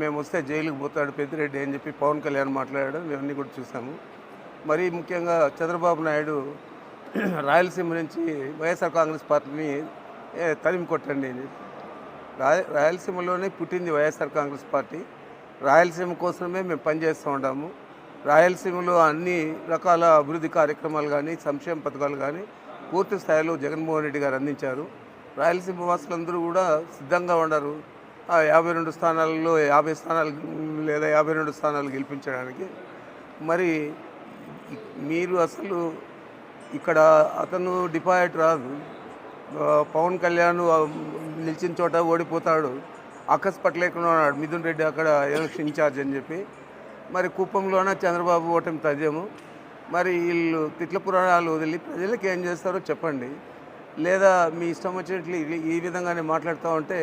మేము వస్తే జైలుకి పోతాడు పెద్దిరెడ్డి అని చెప్పి పవన్ కళ్యాణ్ మాట్లాడాడు మేమన్నీ కూడా చూసాము. మరీ ముఖ్యంగా చంద్రబాబు నాయుడు రాయలసీమ నుంచి వైఎస్ఆర్ కాంగ్రెస్ పార్టీని ఏ, తరిమి కొట్టండి అని చెప్పి. రాయ రాయలసీమలోనే పుట్టింది వైఎస్ఆర్ కాంగ్రెస్ పార్టీ. రాయలసీమ కోసమే మేము పనిచేస్తూ ఉంటాము రాయలసీమలో అన్ని రకాల అభివృద్ధి కార్యక్రమాలు కానీ సంక్షేమ పథకాలు కానీ పూర్తి స్థాయిలో జగన్మోహన్ రెడ్డి గారు అందించారు. రాయలసీమ వాసులందరూ కూడా సిద్ధంగా ఉన్నారు. యాభై రెండు స్థానాలలో యాభై స్థానాలు లేదా యాభై రెండు స్థానాలు గెలిపించడానికి. మరి మీరు అసలు ఇక్కడ అతను డిపాజిట్ రాదు. పవన్ కళ్యాణ్ నిలిచిన చోట ఓడిపోతాడు. అకస్పట్ లేకుండా ఉన్నాడు. మిథున్ రెడ్డి అక్కడ ఎలక్షన్ ఇన్ఛార్జ్ అని చెప్పి. మరి కుప్పంలోన చంద్రబాబు ఓటమి తదేము మరి వీళ్ళు తిట్ల పురాణాలు వదిలి ప్రజలకు ఏం చేస్తారో చెప్పండి. లేదా మీ ఇష్టం వచ్చినట్లు ఈ విధంగానే మాట్లాడుతూ ఉంటే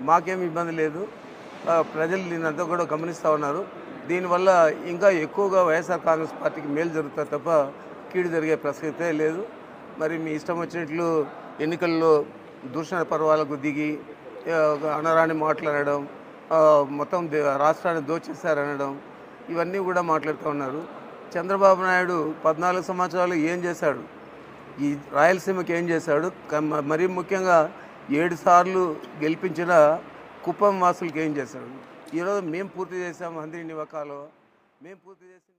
మాకేం ఇబ్బంది లేదు. ప్రజలు దీనంతా కూడా గమనిస్తూ ఉన్నారు. దీనివల్ల ఇంకా ఎక్కువగా వైఎస్ఆర్ కాంగ్రెస్ పార్టీకి మేలు జరుగుతుంది తప్ప కీడు జరిగే ప్రసక్తే లేదు. మరి మీ ఇష్టం వచ్చినట్లు ఎన్నికల్లో దూషణ పర్వాలకు దిగి అనరాని మాట్లాడడం మొత్తం దే- రాష్ట్రాన్ని దోచేశారనడం ఇవన్నీ కూడా మాట్లాడుతూ ఉన్నారు. చంద్రబాబు నాయుడు పద్నాలుగు సంవత్సరాలు ఏం చేశాడు? ఈ రాయలసీమకి ఏం చేశాడు? మరీ ముఖ్యంగా ఏడు సార్లు గెలిపించిన కుప్పం వాసులకి ఏం చేశాడు ఈరోజు మేము పూర్తి చేసాము అందరి నివకాలో. మేము పూర్తి చేసి